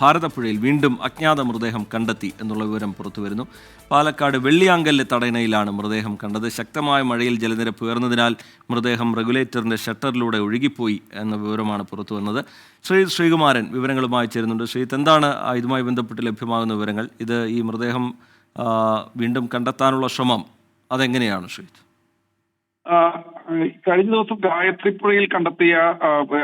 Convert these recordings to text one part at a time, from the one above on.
ഭാരതപ്പുഴയിൽ വീണ്ടും അജ്ഞാത മൃതദേഹം കണ്ടെത്തി എന്നുള്ള വിവരം പുറത്തുവരുന്നു. പാലക്കാട് വെള്ളിയാങ്കല്ലെ തടയണയിലാണ് മൃതദേഹം കണ്ടത്. ശക്തമായ മഴയിൽ ജലനിരപ്പ് ഉയർന്നതിനാൽ മൃതദേഹം റെഗുലേറ്ററിന്റെ ഷട്ടറിലൂടെ ഒഴുകിപ്പോയി എന്ന വിവരമാണ് പുറത്തു വന്നത് ശ്രീ ശ്രീകുമാരൻ വിവരങ്ങളുമായി ചേരുന്നുണ്ട്. ശ്രീത്ത് എന്താണ് ഇതുമായി ബന്ധപ്പെട്ട് ലഭ്യമാകുന്ന വിവരങ്ങൾ? ഇത് ഈ മൃതദേഹം വീണ്ടും കണ്ടെത്താനുള്ള ശ്രമം അതെങ്ങനെയാണ് ശ്രീത്ത് കഴിഞ്ഞ ദിവസം ഗായത്രിപ്പുഴയിൽ കണ്ടെത്തിയ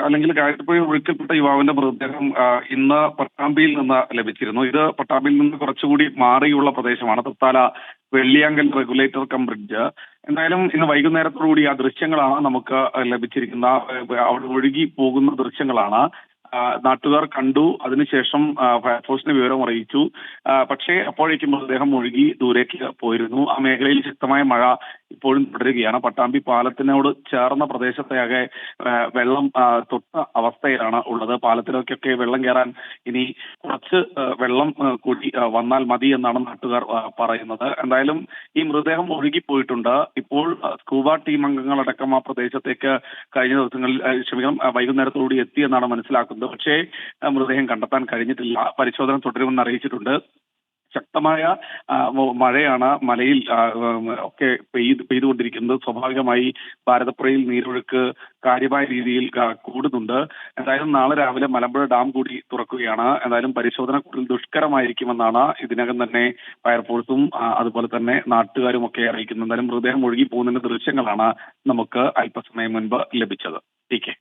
അല്ലെങ്കിൽ ഗായത്രിപ്പുഴയിൽ ഒഴുക്കപ്പെട്ട യുവാവിന്റെ മൃതദേഹം ഇന്ന് പട്ടാമ്പിയിൽ നിന്ന് ലഭിച്ചിരുന്നു. ഇത് പട്ടാമ്പിയിൽ നിന്ന് കുറച്ചുകൂടി മാറിയുള്ള പ്രദേശമാണ്. Thrithala Velliyankal regulator cum bridge. എന്തായാലും ഇന്ന് വൈകുന്നേരത്തോടുകൂടി ആ ദൃശ്യങ്ങളാണ് നമുക്ക് ലഭിച്ചിരിക്കുന്ന അവിടെ ഒഴുകി പോകുന്ന ദൃശ്യങ്ങളാണ്. നാട്ടുകാർ കണ്ടു. അതിനുശേഷം ഫയർഫോഴ്സിന് വിവരം അറിയിച്ചു. പക്ഷേ അപ്പോഴേക്കും മൃതദേഹം ഒഴുകി ദൂരേക്ക് പോയിരുന്നു. ആ മേഖലയിൽ ശക്തമായ മഴ ഇപ്പോഴും തുടരുകയാണ്. പട്ടാമ്പി പാലത്തിനോട് ചേർന്ന പ്രദേശത്തെയാകെ വെള്ളം തൊട്ട അവസ്ഥയിലാണ് ഉള്ളത്. പാലത്തിലേക്കൊക്കെ വെള്ളം കയറാൻ ഇനി കുറച്ച് വെള്ളം കൂടി വന്നാൽ മതി എന്നാണ് നാട്ടുകാർ പറയുന്നത്. എന്തായാലും ഈ മൃതദേഹം ഒഴുകിപ്പോയിട്ടുണ്ട്. ഇപ്പോൾ സ്കൂബ ടീം അംഗങ്ങളടക്കം ആ പ്രദേശത്തേക്ക് കഴിഞ്ഞ ദിവസങ്ങളിൽ ക്ഷമിക്കണം വൈകുന്നേരത്തോടുകൂടി എത്തിയെന്നാണ് മനസ്സിലാക്കുന്നത്. പക്ഷേ മൃതദേഹം കണ്ടെത്താൻ കഴിഞ്ഞിട്ടില്ല. പരിശോധന തുടരുമെന്ന് അറിയിച്ചിട്ടുണ്ട്. ശക്തമായ മഴയാണ് മലയിൽ ഒക്കെ പെയ്ത് പെയ്തുകൊണ്ടിരിക്കുന്നത്. സ്വാഭാവികമായി ഭാരതപ്പുഴയിൽ നീരൊഴുക്ക് കാര്യമായ രീതിയിൽ കൂടുന്നുണ്ട്. എന്തായാലും നാളെ രാവിലെ മലമ്പുഴ ഡാം കൂടി തുറക്കുകയാണ്. എന്തായാലും പരിശോധന കൂടുതൽ ദുഷ്കരമായിരിക്കുമെന്നാണ് ഇതിനകം തന്നെ ഫയർഫോഴ്സും അതുപോലെ തന്നെ നാട്ടുകാരും ഒക്കെ അറിയിക്കുന്നത്. എന്തായാലും മൃതദേഹം ഒഴുകി പോകുന്നതിന്റെ ദൃശ്യങ്ങളാണ് നമുക്ക് അല്പസമയം മുൻപ് ലഭിച്ചത്. T K.